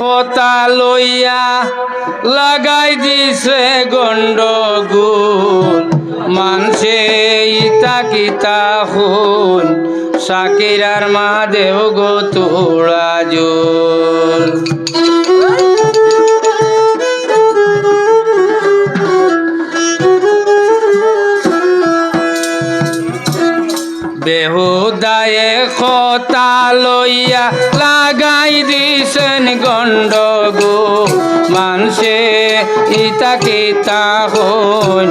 কথা লইয়া লাগাই দিছে গন্ডগোল। মানছে ইতা কিতা হন সাকিরার মা দেও গো তোড়া জোল। বেহুদায়ে খতা লইয়া লাগাই দিছেন গন্ডগো মানসে ইতা কিতা হন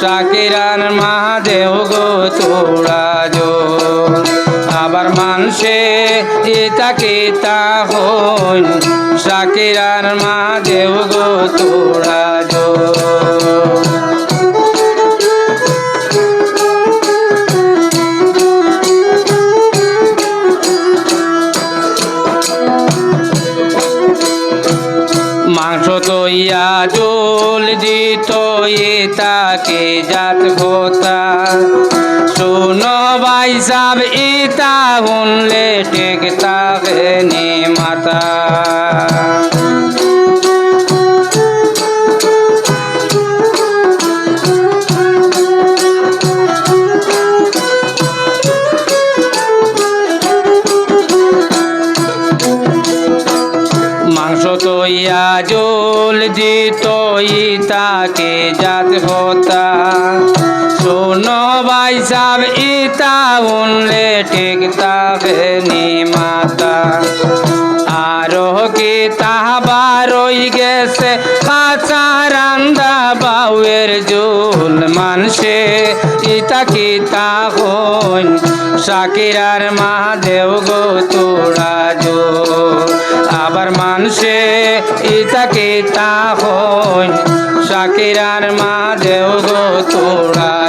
সাকিরান মহাদেব গো তোড়া জোর। আবার মানসে ইতা কিতা হন সাকিরান মহাদেব গো তোড়া জাত কথা শোনো ভাই সাব ইতা হুনলে টেক তাকে নে মাতা। মাংস তৈয়া জল দিত তাকে জাত হতা। শোনো ভাই সাব ইতা উনলে ঠিক তাকে নিমাতা আরও কি তাহবার গেছে, কাঁচা রান্দা বাউয়ের জোল মানসে। ইতা কি তা হন সাকিরার মহাদেব গো তোড়া জো আবার মানুষে ইতা কি তা হন সাকিরার মহাদেব গো তোড়া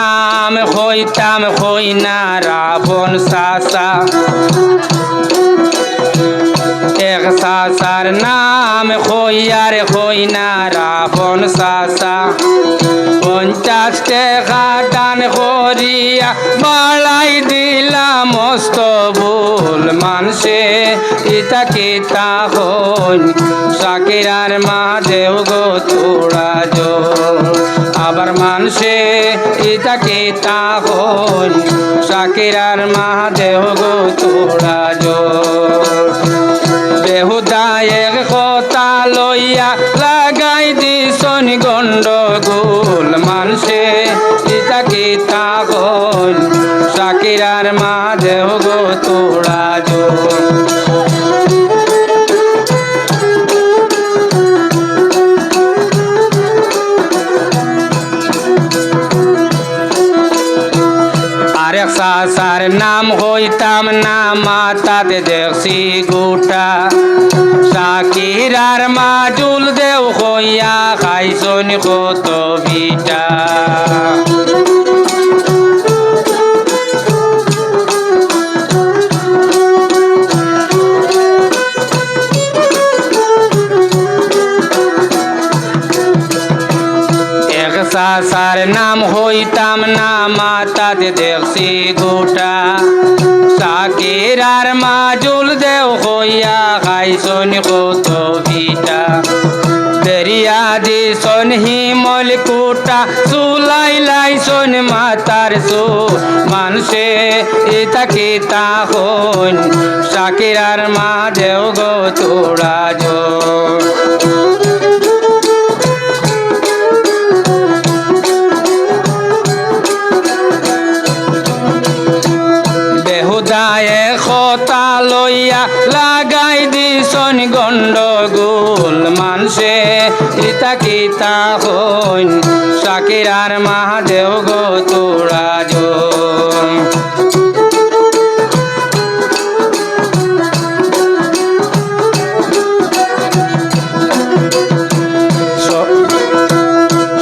নাম হইতাম হই না রাবণ সাসা এক সাসার নাম হইয়ার হই না রাবণ সাসা পঞ্চাশ টাকা দান করিয়া বাড়াই দিলাম মস্ত ভুল মানসে। ইতা কিতা হইন সাকিরার মা দেও গো তোড়া আবার মানসে কে তা হইন সাকিরার মা দেহ গো তোড়া জোর এক কথা লইয়া লাগাই দিছন গন্ডগোল আরেক সাসার নাম হইতাম না মাতাতে দেখছি গোটা। সাকিরার মা মাজুল দেও হইয়া খাইছনি কত বিটা সাসার নাম হইতাম না মাতাতে দেখছি গোটা সাকির আর মাজুল দেও হইয়া খাইছন কত বিটা দরিয়া দিছন হিমল কুটা, চুলাই লাইছন মাতার সু মানসে ইতা কিতা হন সাকির আর মা দেও গো তোড়া জোর। লাগাই দিছন গন্ডগোল মানসে ইতা কিতা হইন? সাকিরার মহাদেব গো তোড়া জোর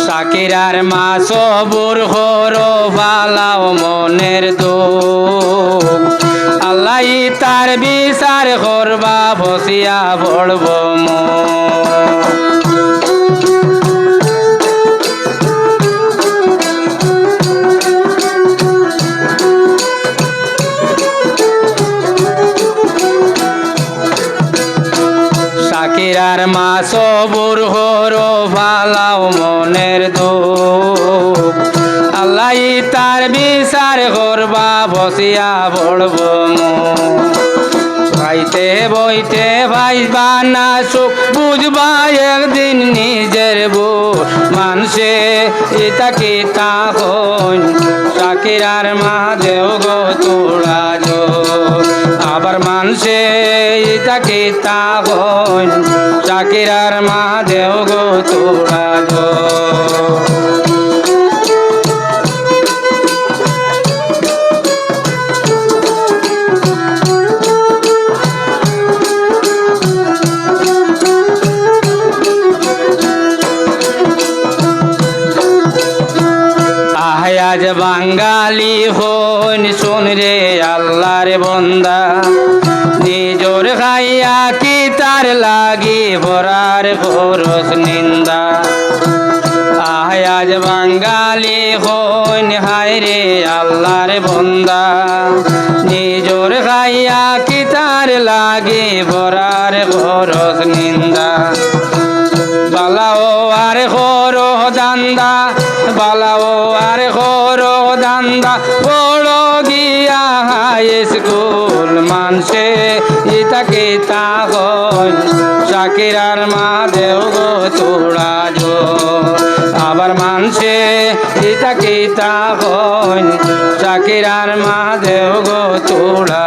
সাকিরার মা সবুর হর বালাও মনের দোষ বিচার করবা বসিয়া পড়ব শাকিরার মা সবুর হর ফালাও মনের দুঃখ। আল্লাহ তার বিচার করবা, বসিয়া পড়ব খাইতে বইতে ভাইবা না সুখ, বুঝবা একদিন নিজের বুক মানসে ইতা কি তা হইন শাকিরার মা দেও গো তোড়া আবার মানসে ইতা কি তা হইন শাকিরার মা দেও গো তোড়া আজ বাঙালি হন শুন রে আল্লাহর বন্দা। নিজর খাইয়া কি তার লাগি ভরার খরচ নিন্দা। আজ বাঙালি হন হায় রে আল্লাহর বন্দা। নিজর খাইয়া কি তার লাগি ভরার খরচ নিন্দা। বালাও দান্দা, বালাও আরে হরো দান্দা বড় গিয়া হাই স্কুল মানসে ইতাকে তা হন শাকিরার মা দেও গো তোড়া আবার মানসে ইতাকে তা হন শাকিরার মা দেও গো তোড়া